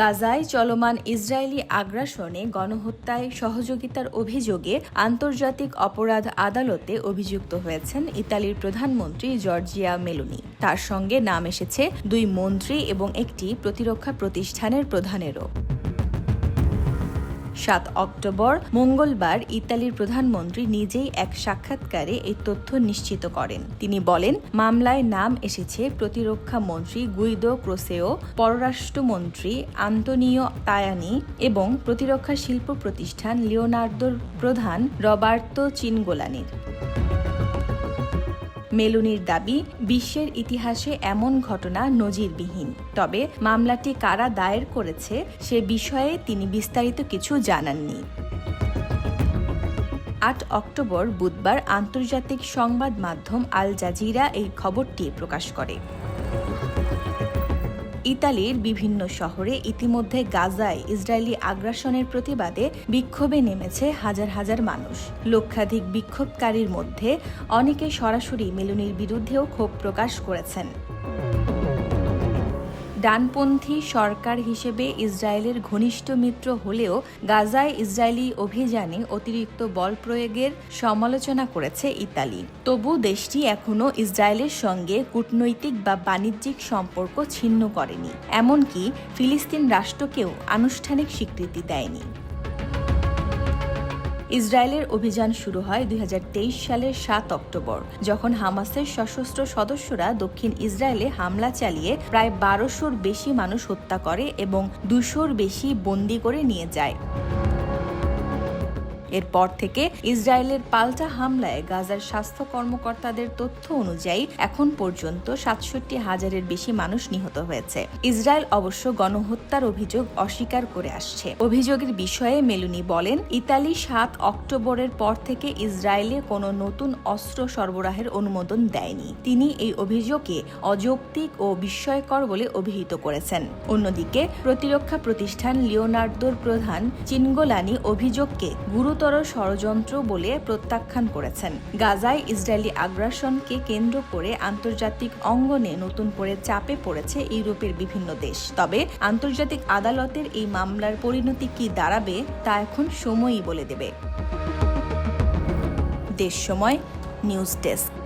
গাজায় চলমান ইসরায়েলি আগ্রাসনে গণহত্যায় সহযোগিতার অভিযোগে আন্তর্জাতিক অপরাধ আদালতে অভিযুক্ত হয়েছেন ইতালির প্রধানমন্ত্রী জর্জিয়া মেলুনি। তার সঙ্গে নাম এসেছে দুই মন্ত্রী এবং একটি প্রতিরক্ষা প্রতিষ্ঠানের প্রধানেরও। সাত অক্টোবর, মঙ্গলবার ইতালির প্রধানমন্ত্রী নিজেই এক সাক্ষাৎকারে এই তথ্য নিশ্চিত করেন। তিনি বলেন, মামলায় নাম এসেছে প্রতিরক্ষা মন্ত্রী গুইদো ক্রোসেও, পররাষ্ট্রমন্ত্রী আন্তোনিও তায়ানি এবং প্রতিরক্ষা শিল্প প্রতিষ্ঠান লিওনার্দোর প্রধান রবার্তো চিনগোলানির। মেলুনির দাবি, বিশ্বের ইতিহাসে এমন ঘটনা নজিরবিহীন। তবে মামলাটি কারা দায়ের করেছে সে বিষয়ে তিনি বিস্তারিত কিছু জানাননি। আট অক্টোবর বুধবার আন্তর্জাতিক সংবাদ মাধ্যম আল জাজিরা এই খবরটি প্রকাশ করে। ইতালির বিভিন্ন শহরে ইতিমধ্যে গাজায় ইসরায়েলি আগ্রাসনের প্রতিবাদে বিক্ষোভে নেমেছে হাজার হাজার মানুষ। লক্ষাধিক বিক্ষোভকারীর মধ্যে অনেকে সরাসরি মেলুনির বিরুদ্ধেও ক্ষোভ প্রকাশ করেছেন। ডানপন্থী সরকার হিসেবে ইসরায়েলের ঘনিষ্ঠ মিত্র হলেও গাজায় ইসরায়েলি অভিযানে অতিরিক্ত বল প্রয়োগের সমালোচনা করেছে ইতালি। তবু দেশটি এখনও ইসরায়েলের সঙ্গে কূটনৈতিক বা বাণিজ্যিক সম্পর্ক ছিন্ন করেনি। এমনকি ফিলিস্তিন রাষ্ট্রকেও আনুষ্ঠানিক স্বীকৃতি দেয়নি। ইসরায়েলের অভিযান শুরু হয় দুই হাজার তেইশ সালের সাত অক্টোবর, যখন হামাসের সশস্ত্র সদস্যরা দক্ষিণ ইসরায়েলে হামলা চালিয়ে প্রায় বারোশোর বেশি মানুষ হত্যা করে এবং দুশোর বেশি বন্দি করে নিয়ে যায়। এরপর থেকে ইসরায়েলের পাল্টা হামলায় গাজার স্বাস্থ্য কর্মকর্তাদের তথ্য অনুযায়ী এখন পর্যন্ত সাতষট্টি হাজারের বেশি মানুষ নিহত হয়েছে। ইসরায়েল অবশ্য গণহত্যার অভিযোগ অস্বীকার করে আসছে। অভিযোগের বিষয়ে মেলুনি বলেন, ইতালি সাত অক্টোবরের পর থেকে ইসরায়েলে কোনো নতুন অস্ত্র সরবরাহের অনুমোদন দেয়নি। তিনি এই অভিযোগকে অযৌক্তিক ও বিস্ময়কর বলে অভিহিত করেছেন। অন্যদিকে, প্রতিরক্ষা প্রতিষ্ঠান লিওনার্দোর প্রধান চিনগোলানি অভিযোগকে গুরুতর ষড়যন্ত্র বলে প্রত্যাখ্যান করেছেন। গাজায় ইসরায়েলি আগ্রাসনকে কেন্দ্র করে আন্তর্জাতিক অঙ্গনে নতুন করে চাপে পড়েছে ইউরোপের বিভিন্ন দেশ। তবে আন্তর্জাতিক আদালতের এই মামলার পরিণতি কি দাঁড়াবে তা এখন সময়ই বলে দেবে। দেশ সময়, নিউজ ডেস্ক।